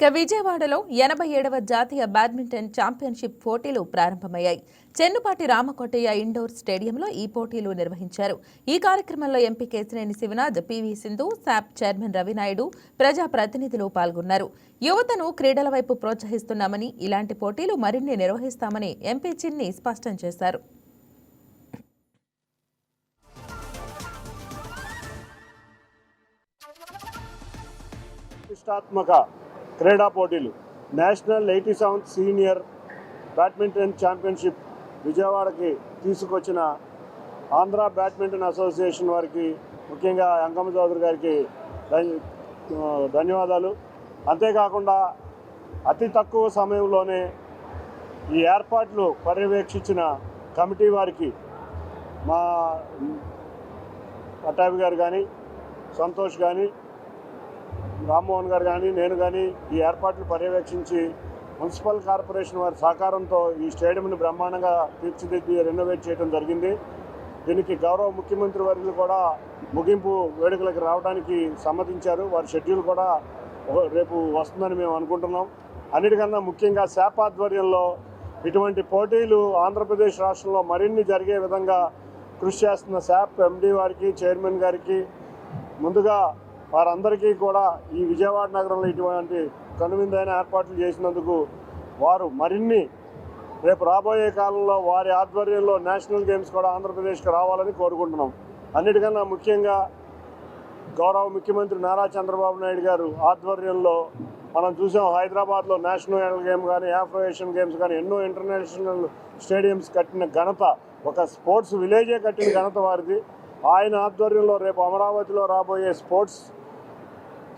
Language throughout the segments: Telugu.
ఇక విజయవాడలో ఎనభై ఏడవ జాతీయ బ్యాడ్మింటన్ ఛాంపియన్షిప్ పోటీలు ప్రారంభమయ్యాయి. చెన్నుపాటి రామకోటయ్య ఇండోర్ స్టేడియంలో ఈ పోటీలు నిర్వహించారు. ఈ కార్యక్రమంలో MP Kesineni Sivanath P V Sindhu SAAP chairman Ravinaidu ప్రజా ప్రతినిధులు పాల్గొన్నారు. యువతను క్రీడల వైపు ప్రోత్సహిస్తున్నామని ఇలాంటి పోటీలు మరిన్ని నిర్వహిస్తామని ఎంపీ చిన్ని స్పష్టం చేశారు. ప్రతిష్టాత్మక క్రీడా పోటీలు. National eighty seventh senior badminton championship విజయవాడకి తీసుకొచ్చిన ఆంధ్ర బ్యాడ్మింటన్ అసోసియేషన్ వారికి ముఖ్యంగా అంకమ్మ చౌదరి గారికి ధన్యవాదాలు. అంతేకాకుండా అతి తక్కువ సమయంలోనే ఈ ఏర్పాట్లు పర్యవేక్షించిన కమిటీ వారికి మా పట్టాభి గారు కానీ సంతోష్ కానీ రామ్మోహన్ గారు కానీ నేను కానీ ఈ ఏర్పాట్లు పర్యవేక్షించి మున్సిపల్ కార్పొరేషన్ వారి సహకారంతో ఈ స్టేడియంని బ్రహ్మాండంగా తీర్చిదిద్ది రెనోవేట్ చేయడం జరిగింది. దీనికి గౌరవ ముఖ్యమంత్రి వర్యులు కూడా ముగింపు వేడుకలకు రావడానికి సమ్మతించారు. వారి షెడ్యూల్ కూడా రేపు వస్తుందని మేము అనుకుంటున్నాం. అన్నిటికన్నా ముఖ్యంగా శాప్ ఆధ్వర్యంలో ఇటువంటి పోటీలు ఆంధ్రప్రదేశ్ రాష్ట్రంలో మరిన్ని జరిగే విధంగా కృషి చేస్తున్న శాప్ ఎండి వారికి చైర్మన్ గారికి ముందుగా వారందరికీ కూడా ఈ విజయవాడ నగరంలో ఇటువంటి కనువిందైన ఏర్పాట్లు చేసినందుకు వారు మరిన్ని రేపు రాబోయే కాలంలో వారి ఆధ్వర్యంలో నేషనల్ గేమ్స్ కూడా ఆంధ్రప్రదేశ్కి రావాలని కోరుకుంటున్నాం. అన్నిటికన్నా ముఖ్యంగా గౌరవ ముఖ్యమంత్రి నారా చంద్రబాబు నాయుడు గారు ఆధ్వర్యంలో మనం చూసాం హైదరాబాద్లో నేషనల్ గేమ్ కానీ ఆఫ్రో ఏషియన్ గేమ్స్ కానీ ఎన్నో ఇంటర్నేషనల్ స్టేడియంస్ కట్టిన ఘనత ఒక స్పోర్ట్స్ విలేజే కట్టిన ఘనత వారిది. ఆయన ఆధ్వర్యంలో రేపు అమరావతిలో రాబోయే స్పోర్ట్స్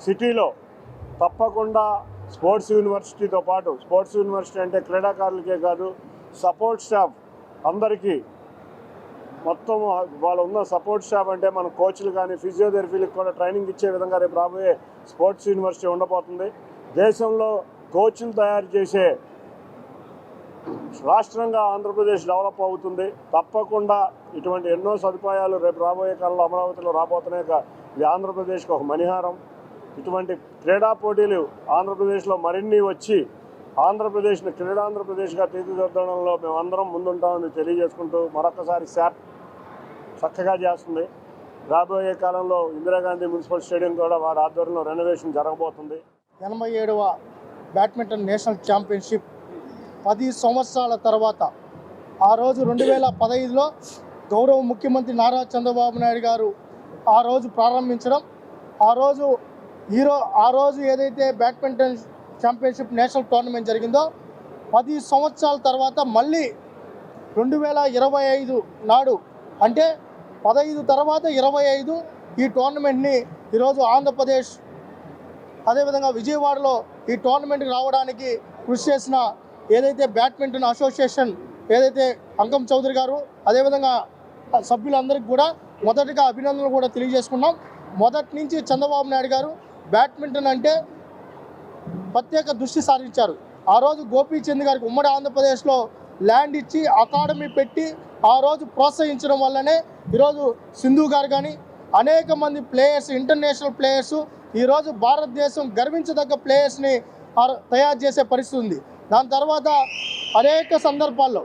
సిటీలో తప్పకుండా స్పోర్ట్స్ యూనివర్సిటీతో పాటు స్పోర్ట్స్ యూనివర్సిటీ అంటే క్రీడాకారులకే కాదు సపోర్ట్ స్టాఫ్ అందరికీ మొత్తం వాళ్ళు ఉన్న సపోర్ట్ స్టాఫ్ అంటే మన కోచ్లు కానీ ఫిజియోథెరపీలకు కూడా ట్రైనింగ్ ఇచ్చే విధంగా రేపు రాబోయే స్పోర్ట్స్ యూనివర్సిటీ ఉండబోతుంది. దేశంలో కోచ్లు తయారు చేసే రాష్ట్రంగా ఆంధ్రప్రదేశ్ డెవలప్ అవుతుంది. తప్పకుండా ఇటువంటి ఎన్నో సదుపాయాలు రేపు రాబోయే కాలంలో అమరావతిలో రాబోతున్నాయి. ఇది ఆంధ్రప్రదేశ్కి ఒక మణిహారం. ఇటువంటి క్రీడా పోటీలు ఆంధ్రప్రదేశ్లో మరిన్ని వచ్చి ఆంధ్రప్రదేశ్ని క్రీడాంధ్రప్రదేశ్గా తీర్చిదిద్దడంలో మేము అందరం ముందుంటామని తెలియజేసుకుంటూ మరొకసారి శాప్ చక్కగా చేస్తుంది. రాబోయే కాలంలో ఇందిరాగాంధీ మున్సిపల్ స్టేడియం కూడా వారి ఆధ్వర్యంలో రెనోవేషన్ జరగబోతుంది. ఎనభై ఏడవ బ్యాడ్మింటన్ నేషనల్ ఛాంపియన్షిప్ పది సంవత్సరాల తర్వాత ఆ రోజు రెండు వేల పదహైదులో గౌరవ ముఖ్యమంత్రి నారా చంద్రబాబు నాయుడు గారు ఆ రోజు ప్రారంభించడం ఆ రోజు ఈరో ఆ రోజు ఏదైతే బ్యాడ్మింటన్ ఛాంపియన్షిప్ నేషనల్ టోర్నమెంట్ జరిగిందో పది సంవత్సరాల తర్వాత మళ్ళీ రెండు వేల ఇరవై ఐదు నాడు అంటే పదహైదు తర్వాత ఇరవై ఐదు ఈ టోర్నమెంట్ని ఈరోజు ఆంధ్రప్రదేశ్ అదేవిధంగా విజయవాడలో ఈ టోర్నమెంట్కి రావడానికి కృషి చేసిన ఏదైతే బ్యాడ్మింటన్ అసోసియేషన్ ఏదైతే అంకం చౌదరి గారు అదేవిధంగా సభ్యులందరికీ కూడా మొదటిగా అభినందనలు కూడా తెలియజేసుకున్నాం. మొదటి నుంచి చంద్రబాబు నాయుడు గారు బ్యాడ్మింటన్ అంటే ప్రత్యేక దృష్టి సారించారు. ఆ రోజు గోపీచంద్ గారికి ఉమ్మడి ఆంధ్రప్రదేశ్లో ల్యాండ్ ఇచ్చి అకాడమీ పెట్టి ఆ రోజు ప్రోత్సహించడం వల్లనే ఈరోజు సింధు గారు కానీ అనేక మంది ప్లేయర్స్ ఇంటర్నేషనల్ ప్లేయర్స్ ఈరోజు భారతదేశం గర్వించదగ్గ ప్లేయర్స్ని తయారు చేసే పరిస్థితి ఉంది. దాని తర్వాత అనేక సందర్భాల్లో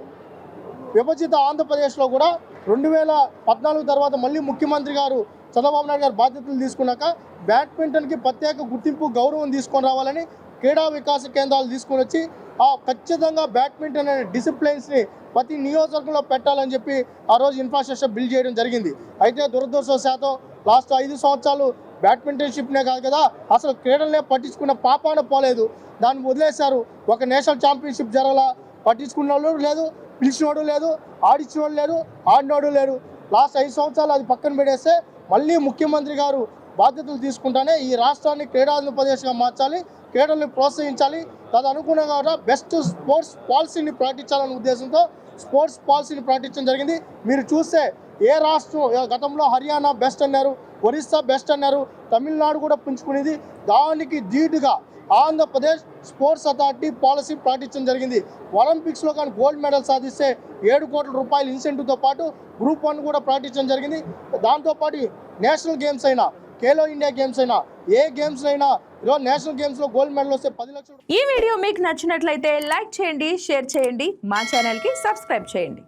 విభజిత ఆంధ్రప్రదేశ్లో కూడా రెండు వేల పద్నాలుగు తర్వాత మళ్ళీ ముఖ్యమంత్రి గారు చంద్రబాబు నాయుడు గారు బాధ్యతలు తీసుకున్నాక బ్యాడ్మింటన్కి ప్రత్యేక గుర్తింపు గౌరవం తీసుకొని రావాలని క్రీడా వికాస కేంద్రాలు తీసుకొని వచ్చి ఆ ఖచ్చితంగా బ్యాడ్మింటన్ అనే డిసిప్లిన్స్ని ప్రతి నియోజకవర్గంలో పెట్టాలని చెప్పి ఆ రోజు ఇన్ఫ్రాస్ట్రక్చర్ బిల్డ్ చేయడం జరిగింది. అయితే దురదృష్టవశాతం లాస్ట్ ఐదు సంవత్సరాలు బ్యాడ్మింటన్షిప్నే కాదు కదా అసలు క్రీడలనే పట్టించుకున్న పాపాన పోలేదు. దాన్ని వదిలేశారు. ఒక నేషనల్ ఛాంపియన్షిప్ జరగలా పట్టించుకున్న వాళ్ళు లేదు పిలిచినోడు లేదు ఆడిచ్చినోడు లేదు ఆడినోడు లేడు. లాస్ట్ ఐదు సంవత్సరాలు అది పక్కన పెడేస్తే మళ్ళీ ముఖ్యమంత్రి గారు బాధ్యతలు తీసుకుంటానే ఈ రాష్ట్రాన్ని క్రీడాంధ్రప్రదేశ్గా మార్చాలి క్రీడల్ని ప్రోత్సహించాలి. తదనుగుణంగా బెస్ట్ స్పోర్ట్స్ పాలసీని ప్రకటించాలనే ఉద్దేశంతో స్పోర్ట్స్ పాలసీని ప్రకటించడం జరిగింది. మీరు చూస్తే ఏ రాష్ట్రం గతంలో హర్యానా బెస్ట్ అన్నారు ఒరిస్సా బెస్ట్ అన్నారు తమిళనాడు కూడా పుంజుకునేది. దానికి ధీటుగా ఆంధ్రప్రదేశ్ స్పోర్ట్స్ అథారిటీ పాలసీ ప్రకటించడం జరిగింది. ఒలింపిక్స్లో కానీ గోల్డ్ మెడల్ సాధిస్తే ఏడు కోట్ల రూపాయల ఇన్సెంటివ్తో పాటు గ్రూప్ వన్ కూడా ప్రకటించడం జరిగింది. దాంతోపాటు నేషనల్ గేమ్స్ అయినా ఖేలో ఇండియా గేమ్స్ అయినా ఏ గేమ్స్ అయినా ఈరోజు నేషనల్ గేమ్స్లో గోల్డ్ మెడల్ వస్తే పది లక్షలు ఈ వీడియో మీకు నచ్చినట్లయితే లైక్ చేయండి షేర్ చేయండి మా ఛానల్కి సబ్స్క్రైబ్ చేయండి.